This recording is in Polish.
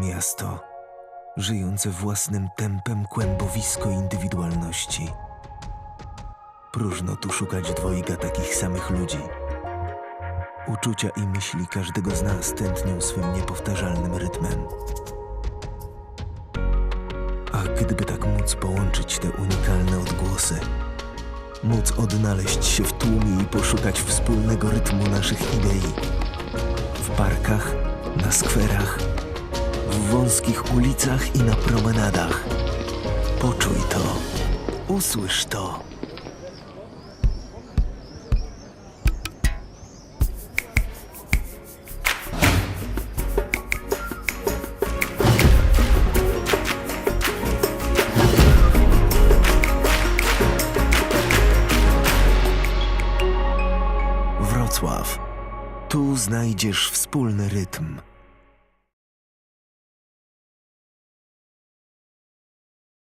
Miasto, żyjące własnym tempem kłębowisko indywidualności. Próżno tu szukać dwojga takich samych ludzi. Uczucia i myśli każdego z nas tętnią swym niepowtarzalnym rytmem. A gdyby tak móc połączyć te unikalne odgłosy, móc odnaleźć się w tłumie i poszukać wspólnego rytmu naszych idei. W parkach, na skwerach, w wąskich ulicach i na promenadach. Poczuj to, usłysz to. Wrocław. Tu znajdziesz wspólny rytm.